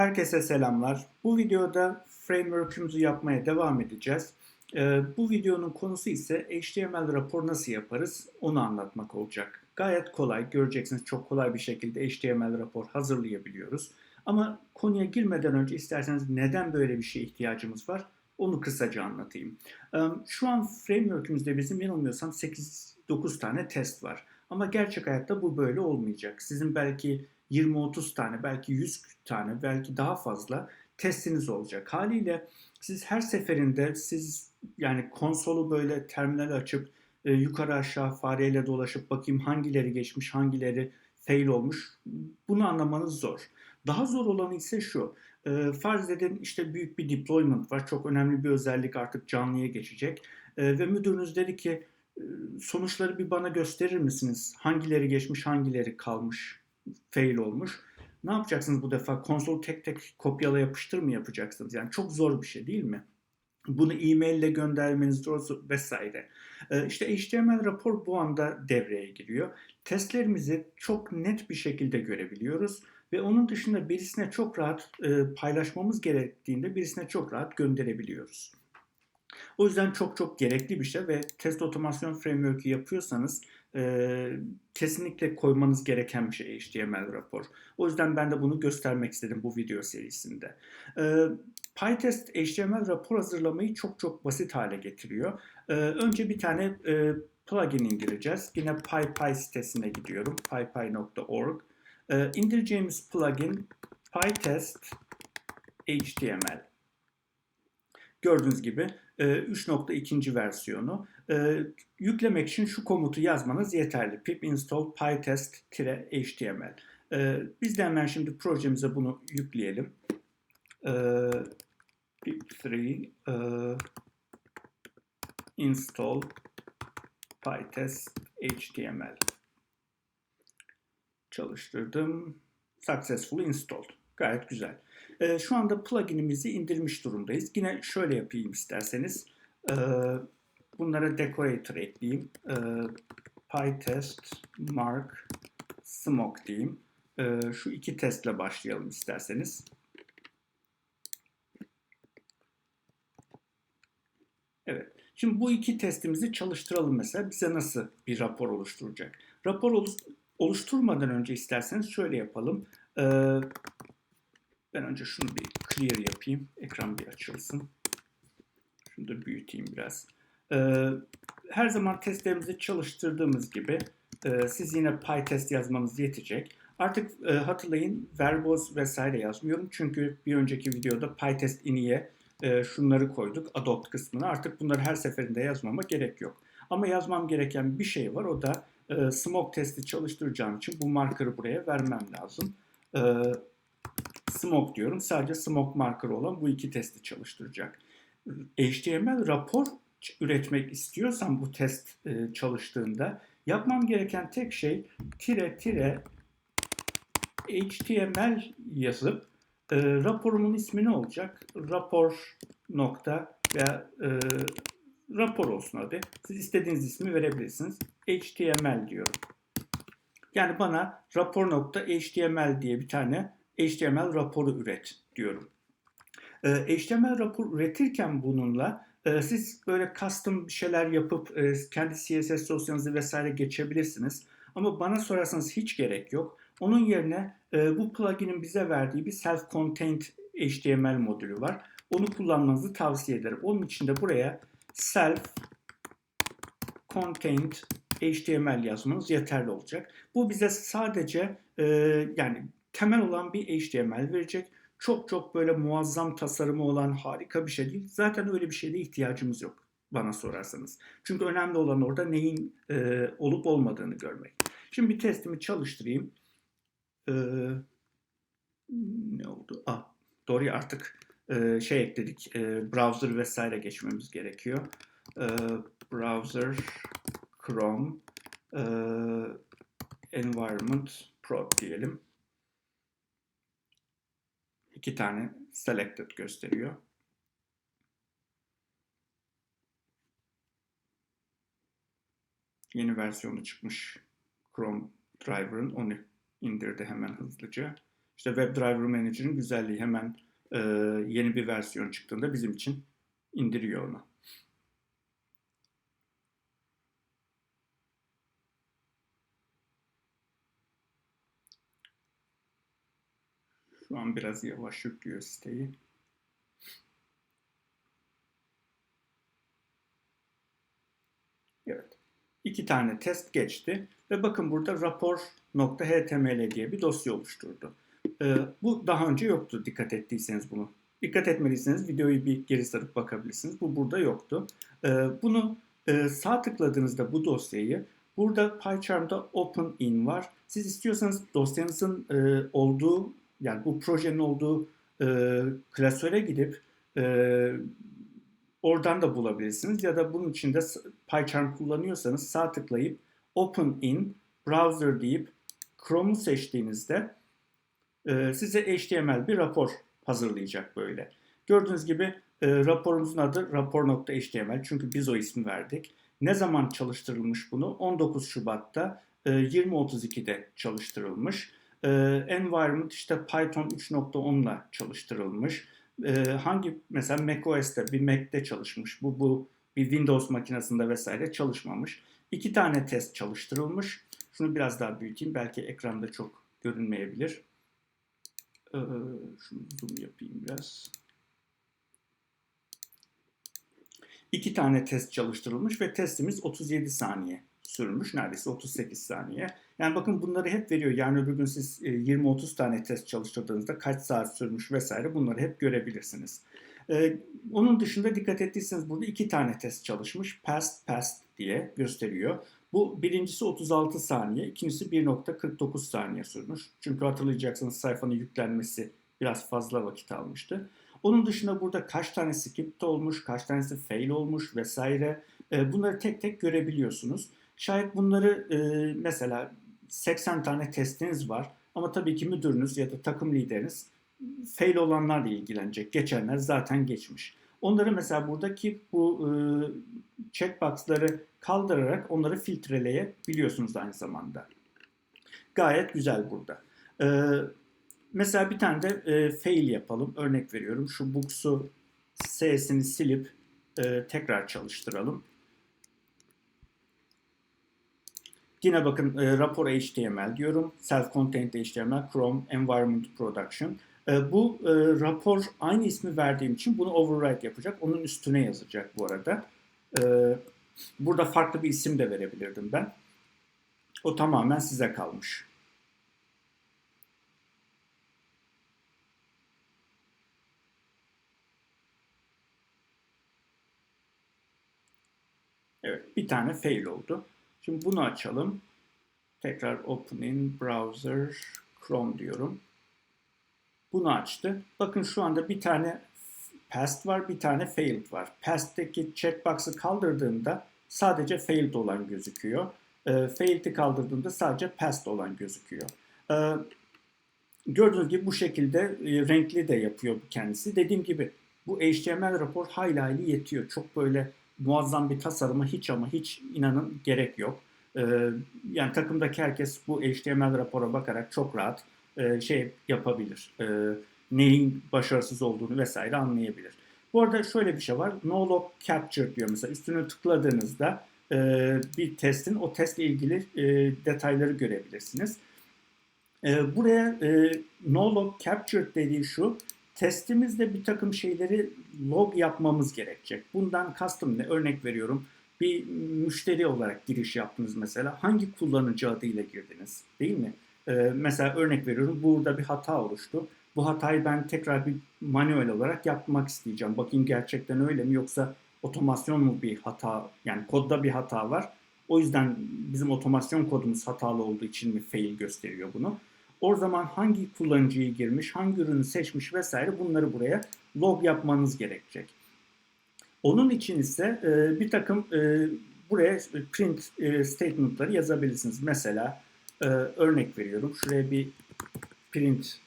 Herkese selamlar. Bu videoda framework'ümüzü yapmaya devam edeceğiz. Ee, bu videonun konusu ise HTML rapor nasıl yaparız onu anlatmak olacak. Gayet kolay, göreceksiniz çok kolay bir şekilde HTML rapor hazırlayabiliyoruz. Ama konuya girmeden önce isterseniz neden böyle bir şeye ihtiyacımız var onu kısaca anlatayım. Ee, şu an framework'ümüzde bizim yanılmıyorsam 8-9 tane test var. Ama gerçek hayatta bu böyle olmayacak. Sizin belki 20-30 tane, belki 100 tane, belki daha fazla testiniz olacak. Haliyle siz her seferinde siz yani konsolu böyle terminal açıp e, yukarı aşağı fareyle dolaşıp bakayım hangileri geçmiş, hangileri fail olmuş bunu anlamanız zor. Daha zor olanı ise şu. E, farz edin işte büyük bir deployment var. Çok önemli bir özellik artık canlıya geçecek. E, ve müdürünüz dedi ki e, sonuçları bir bana gösterir misiniz? Hangileri geçmiş, hangileri kalmış? Fail olmuş. Ne yapacaksınız bu defa? Konsolu tek tek kopyala yapıştır mı yapacaksınız? Yani çok zor bir şey değil mi? Bunu e-mail ile göndermeniz zor vesaire. Ee, işte HTML rapor bu anda devreye giriyor. Testlerimizi çok net bir şekilde görebiliyoruz ve onun dışında birisine çok rahat e, paylaşmamız gerektiğinde birisine çok rahat gönderebiliyoruz. O yüzden çok çok gerekli bir şey ve test otomasyon framework'ü yapıyorsanız e, kesinlikle koymanız gereken bir şey HTML rapor. O yüzden ben de bunu göstermek istedim bu video serisinde. E, PyTest HTML rapor hazırlamayı çok çok basit hale getiriyor. E, önce bir tane e, plugin indireceğiz. Yine PyPy sitesine gidiyorum. pypy.org. E, indireceğimiz plugin PyTest HTML. Gördüğünüz gibi 3.2. versiyonu. Yüklemek için şu komutu yazmanız yeterli. pip install pytest-html. Biz de hemen şimdi projemize bunu yükleyelim. pip3 install pytest-html çalıştırdım. Successfully installed. Gayet güzel. E, şu anda pluginimizi indirmiş durumdayız. Yine şöyle yapayım isterseniz. E, bunlara decorator ekleyeyim. E, PyTest mark smoke diyeyim. E, şu iki testle başlayalım isterseniz. Evet. Şimdi bu iki testimizi çalıştıralım mesela. Bize nasıl bir rapor oluşturacak? Rapor oluşturmadan önce isterseniz şöyle yapalım. Ee, ben önce şunu bir clear yapayım. Ekran bir açılsın. Şunu da büyüteyim biraz. Ee, her zaman testlerimizi çalıştırdığımız gibi e, siz yine PyTest yazmanız yetecek. Artık e, hatırlayın verboz vesaire yazmıyorum. Çünkü bir önceki videoda PyTest iniye e, şunları koyduk adopt kısmına. Artık bunları her seferinde yazmama gerek yok. Ama yazmam gereken bir şey var. O da smoke testi çalıştıracağım için bu marker'ı buraya vermem lazım. E, smoke diyorum. Sadece smoke marker olan bu iki testi çalıştıracak. HTML rapor üretmek istiyorsam bu test e, çalıştığında yapmam gereken tek şey tire tire HTML yazıp e, raporumun ismi ne olacak? Rapor nokta veya e, rapor olsun hadi. Siz istediğiniz ismi verebilirsiniz. HTML diyorum. Yani bana rapor.html diye bir tane HTML raporu üret diyorum. Ee, HTML rapor üretirken bununla e, siz böyle custom bir şeyler yapıp e, kendi CSS dosyanızı vesaire geçebilirsiniz. Ama bana sorarsanız hiç gerek yok. Onun yerine e, bu plugin'in bize verdiği bir self-contained HTML modülü var. Onu kullanmanızı tavsiye ederim. Onun için de buraya self contained HTML yazmanız yeterli olacak. Bu bize sadece yani temel olan bir HTML verecek. Çok çok böyle muazzam tasarımı olan harika bir şey değil. Zaten öyle bir şeyde ihtiyacımız yok bana sorarsanız. Çünkü önemli olan orada neyin e, olup olmadığını görmek. Şimdi bir testimi çalıştırayım. Ee, ne oldu? Ah, doğru artık e, şey ekledik. E, browser vesaire geçmemiz gerekiyor. E, browser, Chrome, e, environment, prod diyelim iki tane selected gösteriyor. Yeni versiyonu çıkmış Chrome driver'ın onu indirdi hemen hızlıca. İşte WebDriver Manager'ın güzelliği hemen e, yeni bir versiyon çıktığında bizim için indiriyor onu. Şu an biraz yavaş yüklüyor siteyi. Evet. İki tane test geçti ve bakın burada rapor.html diye bir dosya oluşturdu. Ee, bu daha önce yoktu dikkat ettiyseniz bunu. Dikkat etmediyseniz videoyu bir geri sarıp bakabilirsiniz. Bu burada yoktu. Ee, bunu e, sağ tıkladığınızda bu dosyayı burada PyCharm'da Open In var. Siz istiyorsanız dosyanızın e, olduğu yani bu projenin olduğu e, klasöre gidip e, oradan da bulabilirsiniz. Ya da bunun için de PyCharm kullanıyorsanız sağ tıklayıp Open in Browser deyip Chrome'u seçtiğinizde e, size HTML bir rapor hazırlayacak böyle. Gördüğünüz gibi e, raporumuzun adı rapor.html çünkü biz o ismi verdik. Ne zaman çalıştırılmış bunu? 19 Şubat'ta e, 20.32'de çalıştırılmış. E, environment işte Python 3.10 ile çalıştırılmış. E, hangi mesela macOS'te bir Mac'te çalışmış. Bu bu bir Windows makinesinde vesaire çalışmamış. İki tane test çalıştırılmış. Şunu biraz daha büyüteyim. Belki ekranda çok görünmeyebilir. Ee, şunu zoom yapayım biraz. İki tane test çalıştırılmış ve testimiz 37 saniye sürmüş. Neredeyse 38 saniye. Yani bakın bunları hep veriyor. Yani öbür gün siz 20-30 tane test çalıştırdığınızda kaç saat sürmüş vesaire bunları hep görebilirsiniz. Ee, onun dışında dikkat ettiyseniz burada iki tane test çalışmış. Past, past diye gösteriyor. Bu birincisi 36 saniye, ikincisi 1.49 saniye sürmüş. Çünkü hatırlayacaksınız sayfanın yüklenmesi biraz fazla vakit almıştı. Onun dışında burada kaç tane script olmuş, kaç tanesi fail olmuş vesaire e, bunları tek tek görebiliyorsunuz. Şayet bunları e, mesela 80 tane testiniz var ama tabii ki müdürünüz ya da takım lideriniz fail olanlarla ilgilenecek. Geçenler zaten geçmiş. Onları mesela buradaki bu e, checkbox'ları kaldırarak onları filtreleyebiliyorsunuz aynı zamanda. Gayet güzel burada. E, mesela bir tane de e, fail yapalım. Örnek veriyorum. Şu books'u S'sini silip e, tekrar çalıştıralım. Yine bakın e, rapor HTML diyorum. Self-contained HTML, Chrome, Environment Production. E, bu e, rapor aynı ismi verdiğim için bunu override yapacak. Onun üstüne yazacak bu arada. E, burada farklı bir isim de verebilirdim ben. O tamamen size kalmış. Evet, bir tane fail oldu. Şimdi bunu açalım. Tekrar open in browser Chrome diyorum. Bunu açtı. Bakın şu anda bir tane past var, bir tane failed var. Past'teki checkbox'ı kaldırdığımda sadece failed olan gözüküyor. E, failed'i kaldırdığımda sadece past olan gözüküyor. E, gördüğünüz gibi bu şekilde e, renkli de yapıyor kendisi. Dediğim gibi bu HTML rapor hayli hayli yetiyor. Çok böyle muazzam bir tasarıma hiç ama hiç inanın gerek yok. E, yani takımdaki herkes bu HTML rapora bakarak çok rahat e, şey yapabilir. E, neyin başarısız olduğunu vesaire anlayabilir. Bu arada şöyle bir şey var. No log capture diyor mesela. Üstüne tıkladığınızda e, bir testin o testle ilgili e, detayları görebilirsiniz. Buraya no log capture dediği şu. Testimizde bir takım şeyleri log yapmamız gerekecek. Bundan kastım ne? Örnek veriyorum. Bir müşteri olarak giriş yaptınız mesela. Hangi kullanıcı adıyla girdiniz? Değil mi? Ee, mesela örnek veriyorum burada bir hata oluştu. Bu hatayı ben tekrar bir manuel olarak yapmak isteyeceğim. Bakayım gerçekten öyle mi yoksa otomasyon mu bir hata yani kodda bir hata var. O yüzden bizim otomasyon kodumuz hatalı olduğu için mi fail gösteriyor bunu. O zaman hangi kullanıcıyı girmiş, hangi ürünü seçmiş vesaire bunları buraya log yapmanız gerekecek. Onun için ise e, bir takım e, buraya print e, statement'ları yazabilirsiniz. Mesela ee, örnek veriyorum. Şuraya bir print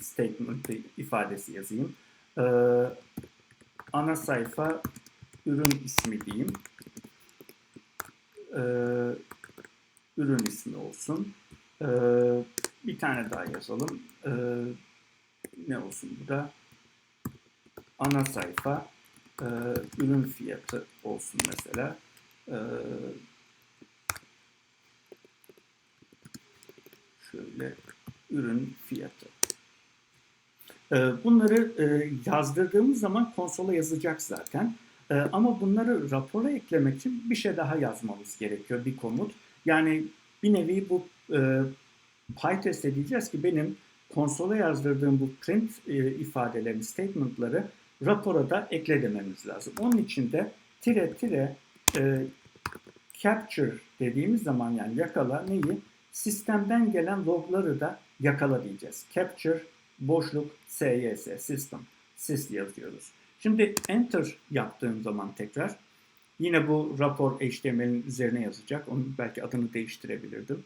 statement ifadesi yazayım. Ee, ana sayfa ürün ismi diyeyim. Ee, ürün ismi olsun. Ee, bir tane daha yazalım. Ee, ne olsun bu da? Ana sayfa e, ürün fiyatı olsun mesela. Ee, şöyle ürün fiyatı. Ee, Bunları e, yazdırdığımız zaman konsola yazacak zaten. Ee, Ama bunları rapora eklemek için bir şey daha yazmamız gerekiyor, bir komut. Yani bir nevi bu e, PyTest'e diyeceğiz ki benim konsola yazdırdığım bu print e, ifadelerini, statement'ları rapora da ekle dememiz lazım. Onun için de tire tire e, capture dediğimiz zaman yani yakala neyi? Sistemden gelen logları da yakala diyeceğiz. Capture boşluk SYS system sys yazıyoruz. Şimdi enter yaptığım zaman tekrar yine bu rapor HTML'in üzerine yazacak. Onun belki adını değiştirebilirdim.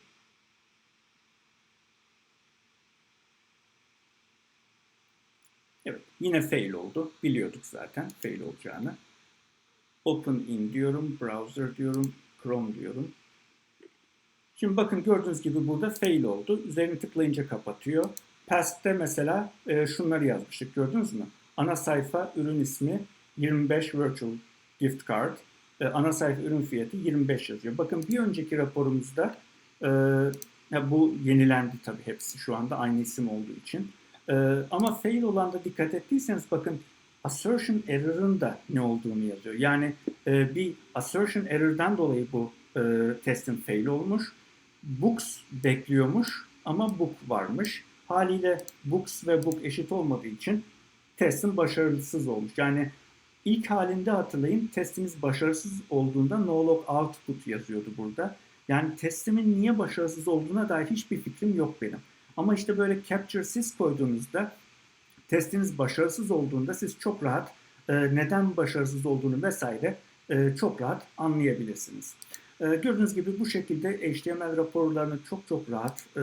Evet, yine fail oldu. Biliyorduk zaten fail olacağını. Open in diyorum, browser diyorum, Chrome diyorum. Şimdi bakın gördüğünüz gibi burada fail oldu. Üzerini tıklayınca kapatıyor. Past'te mesela e, şunları yazmıştık gördünüz mü? Ana sayfa ürün ismi 25 virtual gift card. E, ana sayfa ürün fiyatı 25 yazıyor. Bakın bir önceki raporumuzda e, bu yenilendi tabii hepsi şu anda aynı isim olduğu için. E, ama fail olan da dikkat ettiyseniz bakın assertion error'ın da ne olduğunu yazıyor. Yani e, bir assertion error'dan dolayı bu e, testin fail olmuş. Books bekliyormuş ama book varmış. Haliyle books ve book eşit olmadığı için testin başarısız olmuş. Yani ilk halinde hatırlayın testimiz başarısız olduğunda no log output yazıyordu burada. Yani testimin niye başarısız olduğuna dair hiçbir fikrim yok benim. Ama işte böyle capture sys koyduğunuzda testiniz başarısız olduğunda siz çok rahat e, neden başarısız olduğunu vesaire e, çok rahat anlayabilirsiniz. E, gördüğünüz gibi bu şekilde HTML raporlarını çok çok rahat e,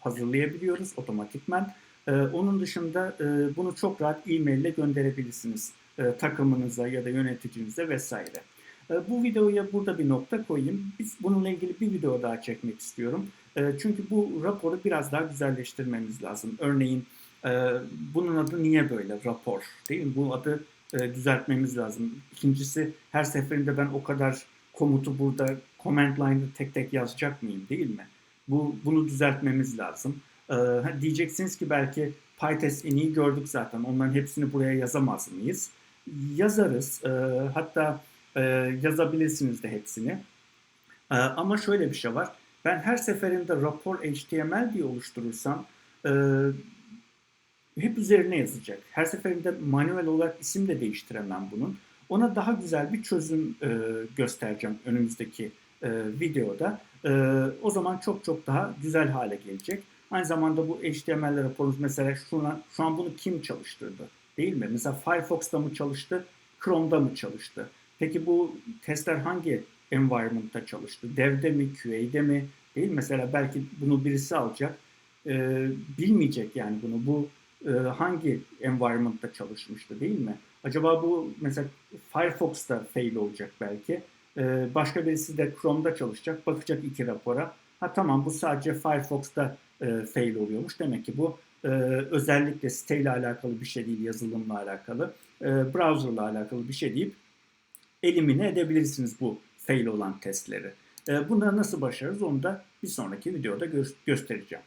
hazırlayabiliyoruz otomatikmen. E, onun dışında e, bunu çok rahat e-mail ile gönderebilirsiniz e, takımınıza ya da yöneticinize vesaire. E, bu videoya burada bir nokta koyayım. Biz bununla ilgili bir video daha çekmek istiyorum. E, çünkü bu raporu biraz daha güzelleştirmemiz lazım. Örneğin e, bunun adı niye böyle rapor değil mi? Bu adı e, düzeltmemiz lazım. İkincisi her seferinde ben o kadar komutu burada command line'da tek tek yazacak mıyım değil mi? Bu bunu düzeltmemiz lazım. Ee, diyeceksiniz ki belki PyTest iyi gördük zaten. Onların hepsini buraya yazamaz mıyız? Yazarız. Ee, hatta e, yazabilirsiniz de hepsini. Ee, ama şöyle bir şey var. Ben her seferinde rapor HTML diye oluşturursam e, hep üzerine yazacak. Her seferinde manuel olarak isim de değiştiremem bunun. Ona daha güzel bir çözüm e, göstereceğim önümüzdeki e, videoda. E, o zaman çok çok daha güzel hale gelecek. Aynı zamanda bu HTML raporumuz mesela şuna, şu an bunu kim çalıştırdı? Değil mi? Mesela Firefox'ta mı çalıştı? Chrome'da mı çalıştı? Peki bu testler hangi environment'ta çalıştı? Dev'de mi, QA'de mi? Değil? Mesela belki bunu birisi alacak. E, bilmeyecek yani bunu. Bu e, hangi environment'ta çalışmıştı değil mi? Acaba bu mesela Firefox'ta fail olacak belki. E, başka birisi de Chrome'da çalışacak. Bakacak iki rapora. Ha tamam bu sadece Firefox'ta e, fail oluyormuş. Demek ki bu e, özellikle siteyle alakalı bir şey değil, yazılımla alakalı. E, browser'la alakalı bir şey deyip elimine edebilirsiniz bu fail olan testleri. E, bunları nasıl başarırız onu da bir sonraki videoda gö- göstereceğim.